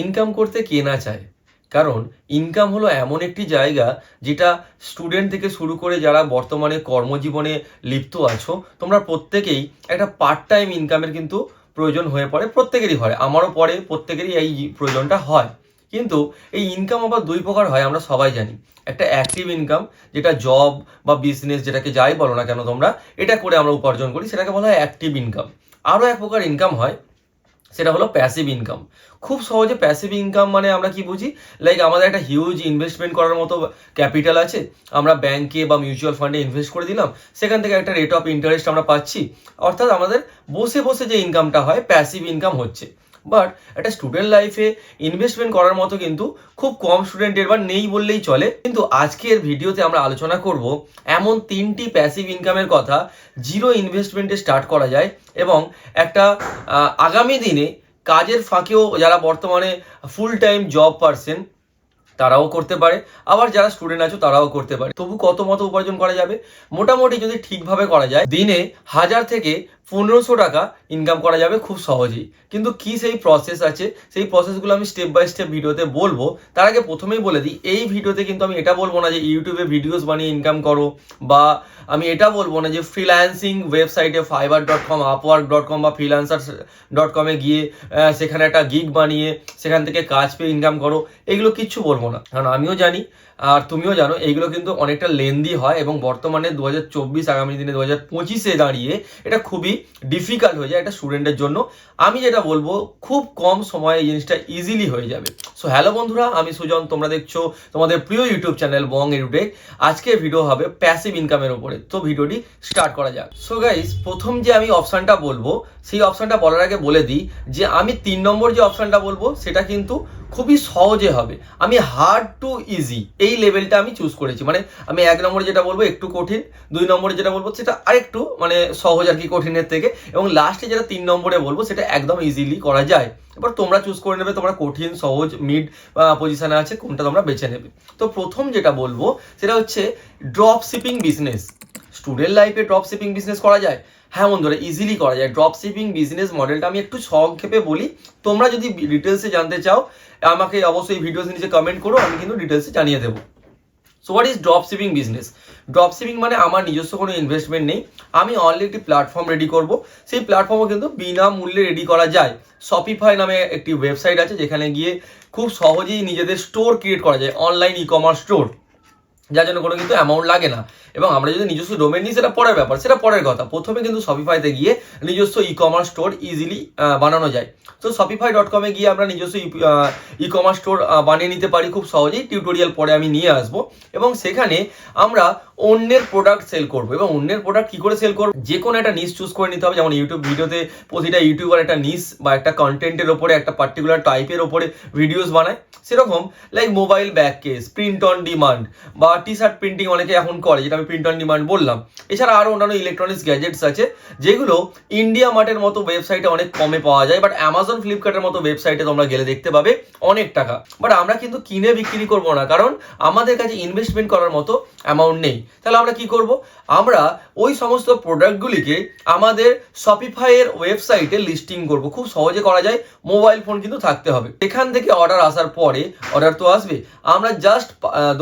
Income করতে কে না চায়? কারণ ইনকাম হলো এমন একটি জায়গা যেটা স্টুডেন্ট থেকে শুরু করে যারা বর্তমানে কর্মজীবনে লিপ্ত আছো, তোমরা প্রত্যেকেই একটা পার্ট টাইম ইনকামের কিন্তু প্রয়োজন হয়ে পড়ে, প্রত্যেকেরই হয়। আমারও পরে প্রত্যেকেরই এই প্রয়োজনটা হয়। কিন্তু এই ইনকাম আবার দুই প্রকার হয়, আমরা সবাই জানি। একটা অ্যাক্টিভ ইনকাম যেটা জব বা বিজনেস যেটাকে যাই বলো না কেন তোমরা, এটা করে আমরা উপার্জন করি, সেটাকে বলা হয় অ্যাক্টিভ ইনকাম আরও এক প্রকার ইনকাম হয় সেটা হলো প্যাসিভ ইনকাম খুব সহজে প্যাসিভ ইনকাম মানে আমরা কি বুঝি? লাইক আমাদের একটা হিউজ ইনভেস্টমেন্ট করার মতো ক্যাপিটাল আছে, আমরা ব্যাংকে বা মিউচুয়াল ফান্ডে ইনভেস্ট করে দিলাম, সেখান থেকে একটা রেট অফ ইন্টারেস্ট আমরা পাচ্ছি। অর্থাৎ আমাদের বসে বসে যে ইনকামটা হয় প্যাসিভ ইনকাম হচ্ছে। বাট একটা স্টুডেন্ট লাইফে ইনভেস্টমেন্ট করার মতো কিন্তু খুব কম স্টুডেন্টের বা নেই বললেই চলে। কিন্তু আজকের ভিডিওতে আমরা আলোচনা করব এমন তিনটি প্যাসিভ ইনকামের কথা জিরো ইনভেস্টমেন্টে স্টার্ট করা যায় এবং একটা আগামী দিনে কাজের ফাঁকেও যারা বর্তমানে ফুল টাইম জব পারসন তারাও করতে পারে। আবার যারা স্টুডেন্ট আছো, তারাও করতে পারে। তবু কত মতো উপার্জন করা যাবে? মোটামুটি যদি ঠিকভাবে করা যায়, দিনে হাজার থেকে পনেরোশো টাকা ইনকাম করা যাবে খুব সহজেই। কিন্তু কি সেই প্রসেস আছে? সেই প্রসেসগুলো আমি স্টেপ বাই স্টেপ ভিডিওতে বলব। তার আগে প্রথমেই বলে দিই, এই ভিডিওতে কিন্তু আমি এটা বলব না যে ইউটিউবে ভিডিওস বানিয়ে ইনকাম করো, বা আমি এটা বলব না যে ফ্রিল্যান্সিং ওয়েবসাইটে Fiverr dot com Upwork dot com বা ফ্রিল্যান্সার ডট কমে গিয়ে সেখানে একটা গিগ বানিয়ে, সেখান থেকে কাজ পেয়ে ইনকাম করো, এগুলো কিচ্ছু বলব না। কারণ আমিও জানি, আর তুমিও জানো এইগুলো কিন্তু অনেকটা লেন্দি হয় এবং বর্তমানে দু হাজার চব্বিশ আগামী দিনে দু হাজার পঁচিশে দাঁড়িয়ে এটা খুবই ডিফিকাল্ট হয়ে যায় একটা স্টুডেন্টের জন্য। আমি যেটা বলব, খুব কম সময়ে এই জিনিসটা ইজিলি হয়ে যাবে। সো হ্যালো বন্ধুরা, আমি সুজন, তোমরা দেখছ তোমাদের প্রিয় ইউটিউব চ্যানেল বং এডুটেক আজকে ভিডিও হবে প্যাসিভ ইনকামের উপরে। তো ভিডিওটি স্টার্ট করা যাক। সো গাইস প্রথম যে আমি অপশনটা বলব, সেই অপশনটা বলার আগে বলে দিই যে, আমি তিন নম্বর যে অপশনটা বলব, সেটা কিন্তু খুবই সহজে হবে। আমি হার্ড টু ইজি এই লেভেলটা আমি চুজ করেছি। মানে আমি এক নম্বরে যেটা বলব, একটু কঠিন। দুই নম্বরে যেটা বলব, সেটা আরেকটু মানে সহজ আর কি কঠিনের থেকে এবং লাস্টে যেটা তিন নম্বরে বলব, সেটা একদম ইজিলি করা যায়। এবার তোমরা চুজ করে নেবে, তোমরা কঠিন, সহজ মিড পজিশনে আছে, কোনটা তোমরা বেছে নেবে। তো প্রথম যেটা বলব, সেটা হচ্ছে ড্রপ শিপিং বিজনেস স্টুডেন্ট লাইফে ড্রপ শিপিং বিজনেস করা যায়? হ্যাঁ বন্ধুরা ইজিলি করা যায়। ড্রপ শিপিং বিজনেস মডেলটা আমি একটু সংক্ষেপে বলি। তোমরা যদি ডিটেলসে জানতে চাও, আমাকে অবশ্যই ভিডিওস নিচে কমেন্ট করো, আমি কিন্তু ডিটেলসে জানিয়ে দেবো। So what is drop shipping business drop shipping মানে আমার নিজস্ব কোনো ইনভেস্টমেন্ট নেই। আমি অনলি একটি প্ল্যাটফর্ম রেডি করব। সেই প্ল্যাটফর্মও কিন্তু বিনামূল্যে রেডি করা যায়। শপিফাই নামে একটি ওয়েবসাইট আছে, যেখানে গিয়ে খুব সহজেই নিজেদের স্টোর ক্রিয়েট করা যায়। অনলাইন ই কমার্স স্টোর যার জন্য কোনো কিন্তু অ্যামাউন্ট লাগে না। এবং আমরা যদি নিজস্ব ডোমেন নিই, সেটা পরের ব্যাপার, সেটা পরের কথা। প্রথমে কিন্তু শপিফাইতে গিয়ে নিজস্ব ই কমার্স স্টোর ইজিলি বানানো যায়। তো শপিফাই ডট কমে গিয়ে আমরা নিজস্ব ই কমার্স স্টোর বানিয়ে নিতে পারি খুব সহজেই। টিউটোরিয়াল পরে আমি নিয়ে আসব। এবং সেখানে আমরা অন্যের প্রোডাক্ট সেল করব। এবং অন্যের প্রোডাক্ট কি করে সেল করব? যে কোনো একটা নিস চুজ করে নিতে হবে। যেমন ইউটিউব ভিডিওতে প্রতিটা ইউটিউবার একটা নিস বা একটা কন্টেন্টের ওপরে, একটা পার্টিকুলার টাইপের ওপরে ভিডিওস বানায়। সেরকম like mobile back case print on demand বা টি শার্ট প্রিন্টিং অনেকে এখন করে, যেটা আমি প্রিন্ট অন ডিমান্ড বললাম। এছাড়া আরও অন্যান্য ইলেকট্রনিক্স গ্যাজেটস আছে, যেগুলো ইন্ডিয়া মার্টের মতো ওয়েবসাইটে অনেক কমে পাওয়া যায় বাট অ্যামাজন ফ্লিপকার্টের মতো ওয়েবসাইটে তোমরা গেলে দেখতে পাবে অনেক টাকা। বাট আমরা কিন্তু কিনে বিক্রি করব না, কারণ আমাদের কাছে ইনভেস্টমেন্ট করার মতো অ্যামাউন্ট নেই। তাহলে আমরা কি করব? আমরা ওই সমস্ত প্রোডাক্টগুলিকে আমাদের শপিফাইয়ের ওয়েবসাইটে লিস্টিং করব। খুব সহজে করা যায় মোবাইল ফোন কিন্তু থাকতে হবে। এখান থেকে অর্ডার আসার পরে অর্ডার তো আসবে, আমরা জাস্ট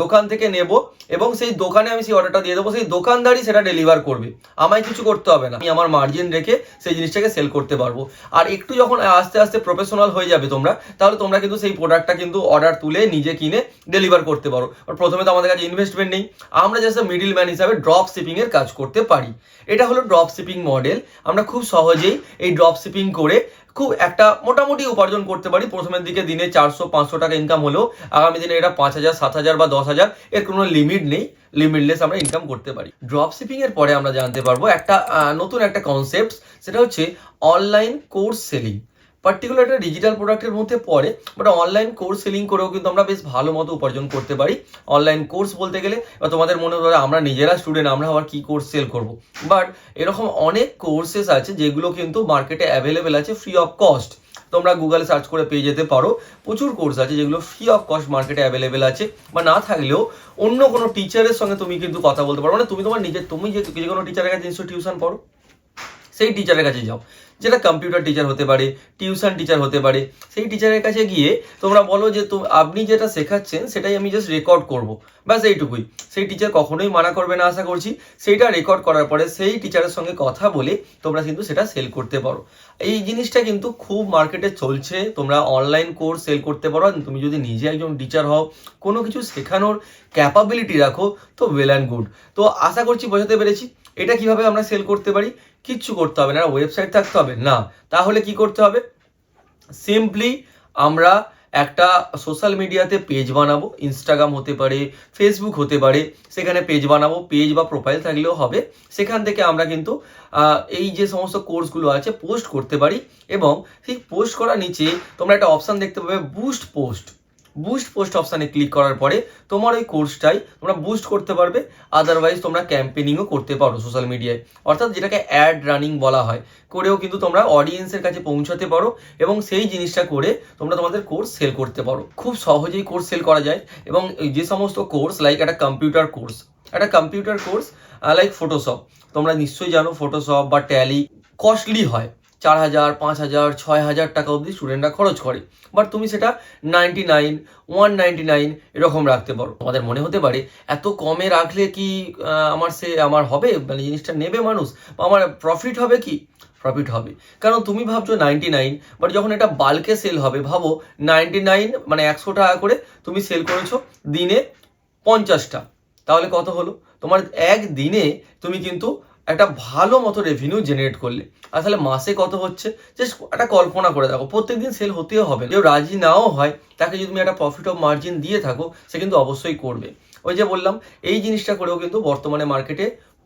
দোকান থেকে নেব এবং সেই দোকানে আমি সেই অর্ডারটা দিয়ে দেবো, সেই দোকানদারই সেটা ডেলিভার করবে। আমায় কিছু করতে হবে না। আমি আমার মার্জিন রেখে সেই জিনিসটাকে সেল করতে পারব। আর একটু যখন আস্তে আস্তে প্রফেশনাল হয়ে যাবে তোমরা, তাহলে তোমরা কিন্তু সেই প্রোডাক্টটা কিন্তু অর্ডার তুলে নিজে কিনে ডেলিভার করতে পারো। প্রথমে তো আমাদের কাছে ইনভেস্টমেন্ট নেই। আমরা জাস্ট মিডিল ম্যান হিসাবে ড্রপ শিপিং এর কাজ করতে পারি। এটা হলো ড্রপ শিপিং মডেল আমরা খুব সহজেই এই ড্রপ শিপিং করে খুব একটা মোটামুটি উপার্জন করতে পারি। প্রথমের দিকে দিনে চারশো, পাঁচশো টাকা ইনকাম হলেও আগামী দিনে এটা পাঁচ হাজার, সাত হাজার বা দশ হাজার, এর কোনো লিমিট নেই। লিমিটলেস আমরা ইনকাম করতে পারি। ড্রপ শিপিং এর পরে আমরা জানতে পারব একটা নতুন একটা কনসেপ্ট সেটা হচ্ছে অনলাইন কোর্স সেলিং পার্টিকুলার একটা ডিজিটাল প্রোডাক্টের মধ্যে পড়ে বাট অনলাইন কোর্স সেলিং করেও কিন্তু আমরা বেশ ভালো মতো উপার্জন করতে পারি। অনলাইন কোর্স বলতে গেলে বা তোমাদের মনে হয় আমরা নিজেরা স্টুডেন্ট আমরা আবার কি কোর্স সেল করব? বাট এরকম অনেক কোর্সেস আছে যেগুলো কিন্তু মার্কেটে অ্যাভেলেবেল আছে ফ্রি অফ কস্ট তোমরা গুগলে সার্চ করে পেয়ে যেতে পারো। প্রচুর কোর্স আছে যেগুলো ফ্রি অফ কস্ট মার্কেটে অ্যাভেলেবেল আছে। বা না থাকলেও অন্য কোনো টিচারের সঙ্গে তুমি কিন্তু কথা বলতে পারো। মানে তুমি তোমার নিজের, তুমি যে যে কোনো টিচারের কাছে জিনিস টিউশন পড়ো, সেই টিচারের কাছে যাও। যেটা কম্পিউটার টিচার হতে পারে টিউশন টিচার হতে পারে, সেই টিচারের কাছে গিয়ে তোমরা বলো যে তো আপনি যেটা শেখাচ্ছেন সেটাই আমি জাস্ট রেকর্ড করব। ব্যাস এইটুকুই। সেই টিচার কখনোই মানা করবে না আশা করছি। সেইটা রেকর্ড করার পরে সেই টিচারের সঙ্গে কথা বলে তোমরা কিন্তু সেটা সেল করতে পারো। এই জিনিসটা কিন্তু খুব মার্কেটে চলছে। তোমরা অনলাইন কোর্স সেল করতে পারো। তুমি যদি নিজে একজন টিচার হও, কোনো কিছু শেখানোর ক্যাপাবিলিটি রাখো, তো ওয়েল অ্যান্ড গুড তো আশা করছি বোঝাতে পেরেছি। এটা কীভাবে আমরা সেল করতে পারি? কিচ্ছু করতে হবে না ওয়েবসাইট থাকতে হবে, না। তাহলে কি করতে হবে? সিম্পলি আমরা একটা সোশ্যাল মিডিয়াতে পেজ বানাবো ইনস্টাগ্রাম হতে পারে ফেসবুক হতে পারে, সেখানে পেজ বানাবো পেজ বা প্রোফাইল থাকলেও হবে। সেখান থেকে আমরা কিন্তু এই যে সমস্ত কোর্সগুলো আছে পোস্ট করতে পারি এবং সেই পোস্ট করার নিচে তোমরা একটা অপশান দেখতে পাবে বুস্ট পোস্ট বুস্ট পোস্ট অপশানে ক্লিক করার পরে তোমার ওই কোর্সটাই তোমরা বুস্ট করতে পারবে আদারওয়াইজ তোমরা ক্যাম্পেনিংও করতে পারো সোশ্যাল মিডিয়ায় অর্থাৎ যেটাকে অ্যাড রানিং বলা হয়, করেও কিন্তু তোমরা অডিয়েন্সের কাছে পৌঁছাতে পারো এবং সেই জিনিসটা করে তোমরা তোমাদের কোর্স সেল করতে পারো। খুব সহজেই কোর্স সেল করা যায় এবং যে সমস্ত কোর্স লাইক একটা কম্পিউটার কোর্স একটা কম্পিউটার কোর্স লাইক ফটোশপ তোমরা নিশ্চয়ই জানো ফটোশপ বা ট্যালি কস্টলি হয়। চার হাজার, পাঁচ হাজার, ছয় হাজার টাকা অবধি স্টুডেন্টরা খরচ করে। বাট তুমি সেটা ninety nine one ninety nine এরকম রাখতে পারো। তোমাদের মনে হতে পারে, এত কমে রাখলে কি আমার সে, আমার হবে? মানে জিনিসটা নেবে মানুষ? বা আমার প্রফিট হবে কি? প্রফিট হবে। কারণ তুমি ভাবছ নাইনটি নাইন বাট যখন এটা বাল্কে সেল হবে, ভাবো নাইনটি নাইন মানে একশো টাকা করে তুমি সেল করেছ দিনে পঞ্চাশটা। তাহলে কত হলো? তোমার এক দিনে তুমি কিন্তু একটা ভালো মতো রেভিনিউ জেনারেট করলে। আর তাহলে মাসে কত হচ্ছে? জাস্ট একটা কল্পনা করে দেখো, প্রত্যেকদিন সেল হতেও হবে কেউ রাজি নাও হয়, তাকে যদি তুমি একটা প্রফিট অফ মার্জিন দিয়ে থাকো, সে কিন্তু অবশ্যই করবে। ওই যে বললাম, এই জিনিসটা করেও কিন্তু বর্তমানে মার্কেটে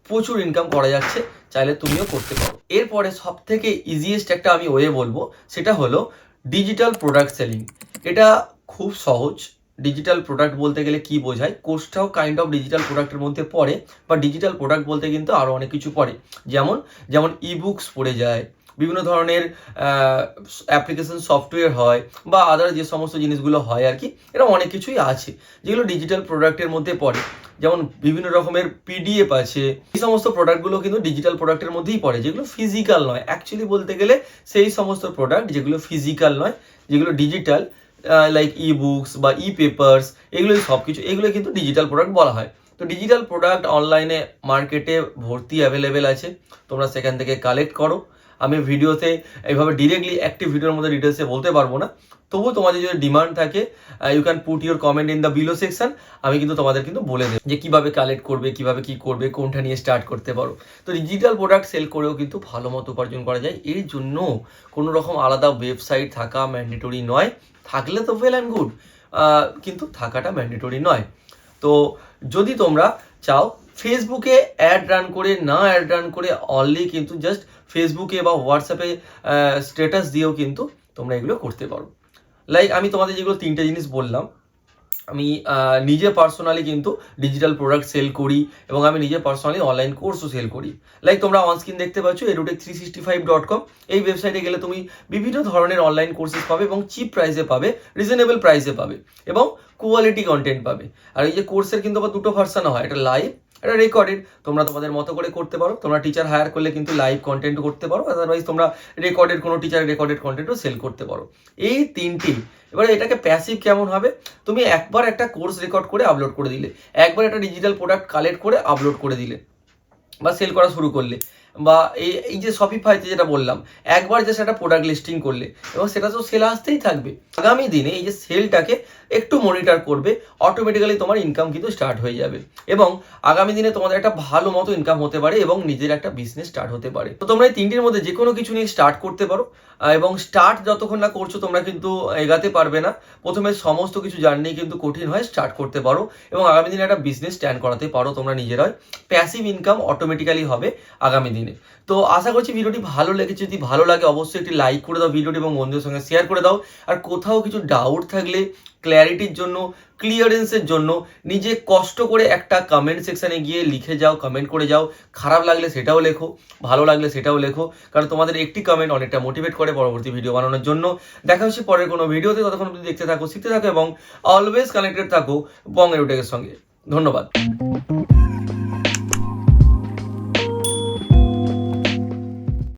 প্রচুর ইনকাম করা যাচ্ছে, চাইলে তুমিও করতে পারো। এরপরে সব থেকে ইজিয়েস্ট একটা আমি ওয়ে বলব, সেটা হলো ডিজিটাল প্রোডাক্ট সেলিং এটা খুব সহজ ডিজিটাল প্রোডাক্ট বলতে গেলে কি বোঝায়? কোর্সটাও কাইন্ড অফ ডিজিটাল প্রোডাক্টের মধ্যে পড়ে, বা ডিজিটাল প্রোডাক্ট বলতে কিন্তু আরও অনেক কিছু পড়ে। যেমন যেমন ইবুকস পড়ে যায়, বিভিন্ন ধরনের অ্যাপ্লিকেশন সফটওয়্যার হয়, বা আদার যে সমস্ত জিনিসগুলো হয় আর কি এরকম অনেক কিছুই আছে, যেগুলো ডিজিটাল প্রোডাক্টের মধ্যে পড়ে। যেমন বিভিন্ন রকমের পিডিএফ আছে, এই সমস্ত প্রোডাক্টগুলো কিন্তু ডিজিটাল প্রোডাক্টের মধ্যেই পড়ে, যেগুলো ফিজিক্যাল নয়। অ্যাকচুয়ালি বলতে গেলে সেই সমস্ত প্রোডাক্ট যেগুলো ফিজিক্যাল নয়, যেগুলো ডিজিটাল লাইক ই বুকস বা ই পেপার্স এগুলোই সব কিছু এগুলো কিন্তু ডিজিটাল প্রোডাক্ট বলা হয়। তো ডিজিটাল প্রোডাক্ট অনলাইনে মার্কেটে ভর্তি অ্যাভেলেবেল আছে, তোমরা সেখান থেকে কালেক্ট করো। আমি ভিডিওতে এইভাবে ডিরেক্টলি অ্যাক্টিভ ভিডিওর মধ্যে ডিটেলসে বলতে পারব না। তবুও তোমাদের যদি ডিমান্ড থাকে you can put your comment in the below section আমি কিন্তু তোমাদের কিন্তু বলে দেবো যে কীভাবে কালেক্ট করবে, কীভাবে কি করবে, কোনটা নিয়ে স্টার্ট করতে পারো। তো ডিজিটাল প্রোডাক্ট সেল করেও কিন্তু ভালো মতো উপার্জন করা যায়। এর জন্য কোনো রকম আলাদা ওয়েবসাইট থাকা ম্যান্ডেটরি নয়। থাকলে তো ওয়েল অ্যান্ড গুড কিন্তু থাকাটা ম্যান্ডেটরি নয়। তো যদি তোমরা চাও, ফেসবুকে অ্যাড রান করে, না অ্যাড রান করে অনলি কিন্তু জাস্ট ফেসবুকে বা হোয়াটসঅ্যাপে স্ট্যাটাস দিয়েও কিন্তু তোমরা এগুলো করতে পারো। লাইক আমি তোমাদের যেগুলো তিনটে জিনিস বললাম আমি নিজে পার্সোনালি কিন্তু ডিজিটাল প্রোডাক্ট সেল করি এবং আমি নিজে পার্সোনালি অনলাইন কোর্সও সেল করি। লাইক তোমরা অনস্ক্রিন দেখতে পাচ্ছ Aerotech three sixty five dot com এই ওয়েবসাইটে গেলে তুমি বিভিন্ন ধরনের অনলাইন কোর্সেস পাবে এবং চিপ প্রাইসে পাবে রিজনেবল প্রাইসে পাবে এবং কোয়ালিটি কন্টেন্ট পাবে। আর এই যে কোর্সের কিন্তু আবার দুটো ভার্সান হয় একটা লাইভ একটা রেকর্ডেড তোমরা তোমাদের মতো করে করতে পারো। তোমরা টিচার হায়ার করলে কিন্তু লাইভ কন্টেন্ট করতে পারো। আদারওয়াইজ তোমরা রেকর্ডেড কোনো টিচার রেকর্ডেড কন্টেন্টও সেল করতে পারো। এই তিনটি। এবারে এটাকে প্যাসিভ কেমন হবে? তুমি একবার একটা কোর্স রেকর্ড করে আপলোড করে দিলে। একবার একটা ডিজিটাল প্রোডাক্ট কালেক্ট করে আপলোড করে দিলে। বা সেল করা শুরু করলে। বা এই এই যে শপিফাইতে যেটা বললাম, একবার যে সেটা প্রোডাক্ট লিস্টিং করলে, এবং সেটা তো সেল আসতেই থাকবে। আগামী দিনে এই যে সেলটাকে একটু মনিটর করবে অটোমেটিক্যালি তোমার ইনকাম কিন্তু স্টার্ট হয়ে যাবে। এবং আগামী দিনে তোমাদের একটা ভালো মতো ইনকাম হতে পারে এবং নিজের একটা বিজনেস স্টার্ট হতে পারে। তো তোমরা এই তিনটির মধ্যে যে কোনো কিছু নিয়ে স্টার্ট করতে পারো। এবং স্টার্ট যতক্ষণ না করছ, তোমরা কিন্তু এগাতে পারবে না। প্রথমে সমস্ত কিছু জার্নি কিন্তু কঠিন হয় স্টার্ট করতে পারো এবং আগামী দিনে একটা বিজনেস স্ট্যান্ড করাতে পারো তোমরা নিজেরাই। প্যাসিভ ইনকাম অটোমেটিক্যালি হবে আগামী দিনে। তো আশা করছি ভিডিওটি ভালো লেগেছে। যদি ভালো লাগে, অবশ্যই একটি লাইক করে দাও ভিডিওটি এবং বন্ধুদের সঙ্গে শেয়ার করে দাও। আর কোথাও কিছু ডাউট থাকলে ক্ল্যারিটির জন্য ক্লিয়ারেন্সের জন্য, নিজে কষ্ট করে একটা কমেন্ট সেকশানে গিয়ে লিখে যাও কমেন্ট করে যাও। খারাপ লাগলে সেটাও লেখো, ভালো লাগলে সেটাও লেখো, কারণ তোমাদের একটি কমেন্ট অনেকটা মোটিভেট করে পরবর্তী ভিডিও বানানোর জন্য। দেখা হচ্ছে পরের কোনো ভিডিওতে ততক্ষণ দেখতে থাকো, শিখতে থাকো এবং অলওয়েজ কানেক্টেড থাকো বঙ্গের উটেকের সঙ্গে। ধন্যবাদ।